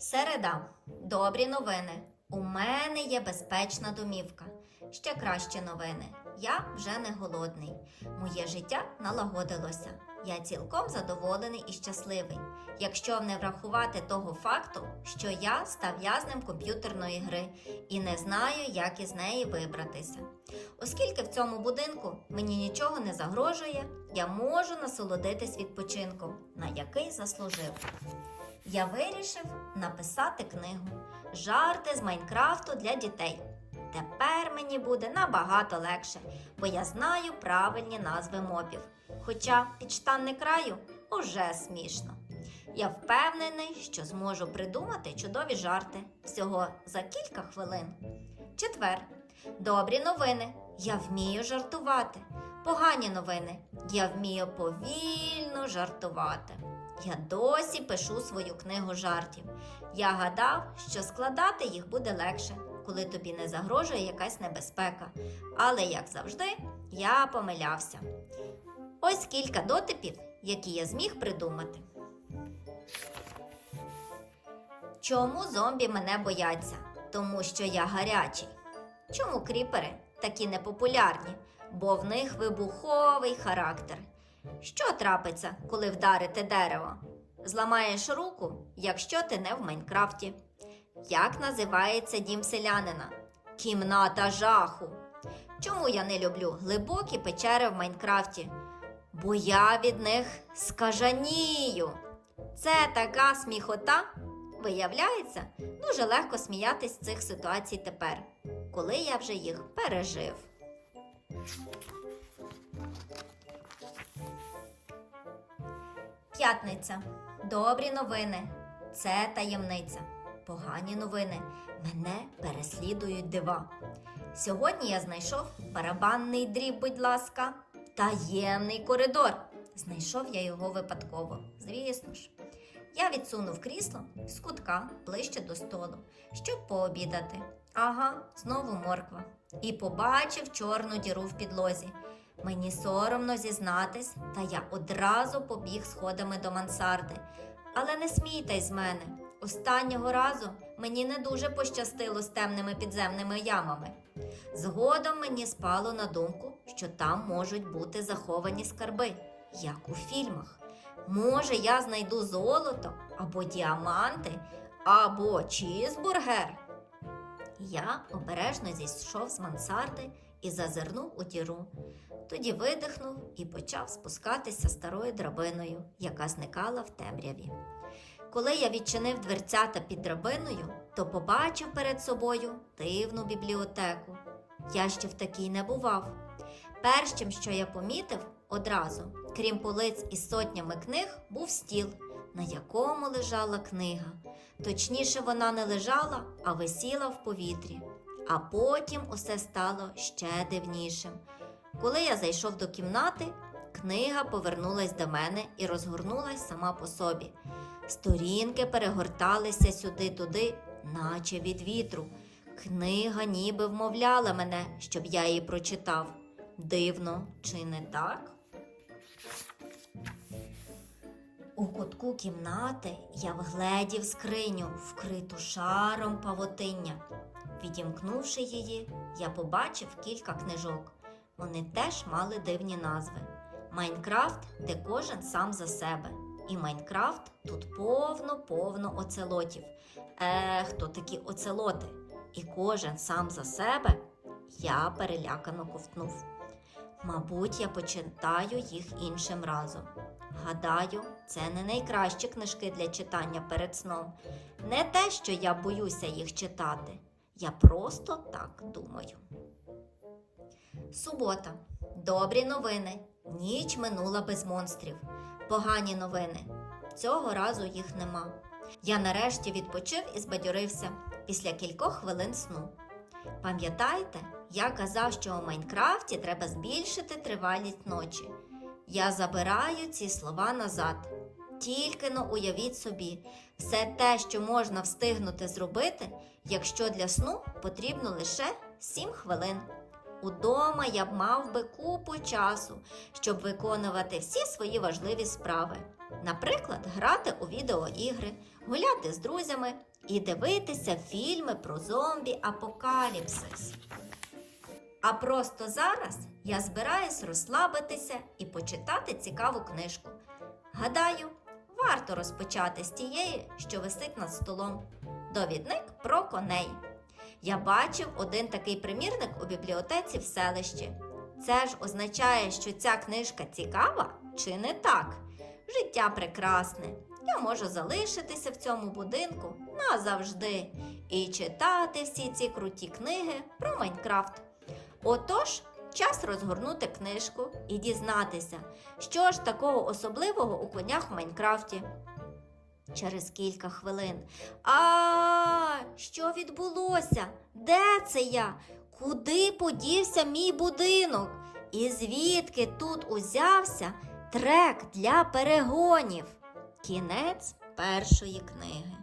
Середа. Добрі новини. У мене є безпечна домівка. Ще кращі новини. Я вже не голодний. Моє життя налагодилося. Я цілком задоволений і щасливий, якщо не врахувати того факту, що я став в'язнем комп'ютерної гри і не знаю, як із неї вибратися. Оскільки в цьому будинку мені нічого не загрожує, я можу насолодитись відпочинком, на який заслужив. Я вирішив написати книгу Жарти з Майнкрафту для дітей. Тепер мені буде набагато легше, бо я знаю правильні назви мобів. Хоча підштанний краю уже смішно. Я впевнений, що зможу придумати чудові жарти всього за кілька хвилин. Четвер. Добрі новини. Я вмію жартувати. Погані новини. Я вмію повільно жартувати. Я досі пишу свою книгу жартів. Я гадав, що складати їх буде легше, коли тобі не загрожує якась небезпека. Але, як завжди, я помилявся. Ось кілька дотипів, які я зміг придумати. Чому зомбі мене бояться? Тому що я гарячий. Чому кріпери такі непопулярні? Бо в них вибуховий характер. Що трапиться, коли вдарити дерево? Зламаєш руку, якщо ти не в Майнкрафті. Як називається дім селянина? Кімната жаху. Чому я не люблю глибокі печери в Майнкрафті? Бо я від них скажанію. Це така сміхота. Виявляється, дуже легко сміятись з цих ситуацій тепер, коли я вже їх пережив. П'ятниця. Добрі новини. Це таємниця. Погані новини. Мене переслідують дива. Сьогодні я знайшов барабанний дріб, будь ласка, таємний коридор. Знайшов я його випадково, звісно ж. Я відсунув крісло з кутка ближче до столу, щоб пообідати. Ага, знову морква. І побачив чорну діру в підлозі. Мені соромно зізнатись, та я одразу побіг сходами до мансарди. Але не смійтесь з мене. Останнього разу мені не дуже пощастило з темними підземними ямами. Згодом мені спало на думку, що там можуть бути заховані скарби, як у фільмах. Може, я знайду золото або діаманти, або чізбургер. Я обережно зійшов з мансарди і зазирнув у діру. Тоді видихнув і почав спускатися старою драбиною, яка зникала в темряві. Коли я відчинив дверцята під драбиною, то побачив перед собою дивну бібліотеку. Я ще в такій не бував. Першим, що я помітив одразу, крім полиць із сотнями книг, був стіл, на якому лежала книга. Точніше, вона не лежала, а висіла в повітрі. А потім усе стало ще дивнішим. Коли я зайшов до кімнати, книга повернулась до мене і розгорнулась сама по собі. Сторінки перегорталися сюди-туди, наче від вітру. Книга ніби вмовляла мене, щоб я її прочитав. Дивно, чи не так? У кутку кімнати я вгледів скриню, вкриту шаром павутиння. Відімкнувши її, я побачив кілька книжок. Вони теж мали дивні назви. Майнкрафт, де кожен сам за себе. І Майнкрафт тут повно-повно оцелотів. Е, хто такі оцелоти? І кожен сам за себе. Я перелякано ковтнув. Мабуть, я почитаю їх іншим разом. Гадаю, це не найкращі книжки для читання перед сном. Не те, що я боюся їх читати. Я просто так думаю. Субота. Добрі новини. Ніч минула без монстрів. Погані новини. Цього разу їх нема. Я нарешті відпочив і збадьорився після кількох хвилин сну. Пам'ятаєте, я казав, що у Майнкрафті треба збільшити тривалість ночі. Я забираю ці слова назад. Тільки но уявіть собі, все те, що можна встигнути зробити, якщо для сну потрібно лише 7 хвилин. Удома я б мав би купу часу, щоб виконувати всі свої важливі справи. Наприклад, грати у відеоігри, гуляти з друзями і дивитися фільми про зомбі апокаліпсис. А просто зараз я збираюсь розслабитися і почитати цікаву книжку. Гадаю, варто розпочати з тієї, що висить над столом. Довідник про коней. Я бачив один такий примірник у бібліотеці в селищі. Це ж означає, що ця книжка цікава чи не так? Життя прекрасне. Я можу залишитися в цьому будинку назавжди і читати всі ці круті книги про Майнкрафт. Отож, час розгорнути книжку і дізнатися, що ж такого особливого у конях в Майнкрафті. Через кілька хвилин. А, що відбулося? Де це я? Куди подівся мій будинок? І звідки тут узявся трек для перегонів? Кінець першої книги.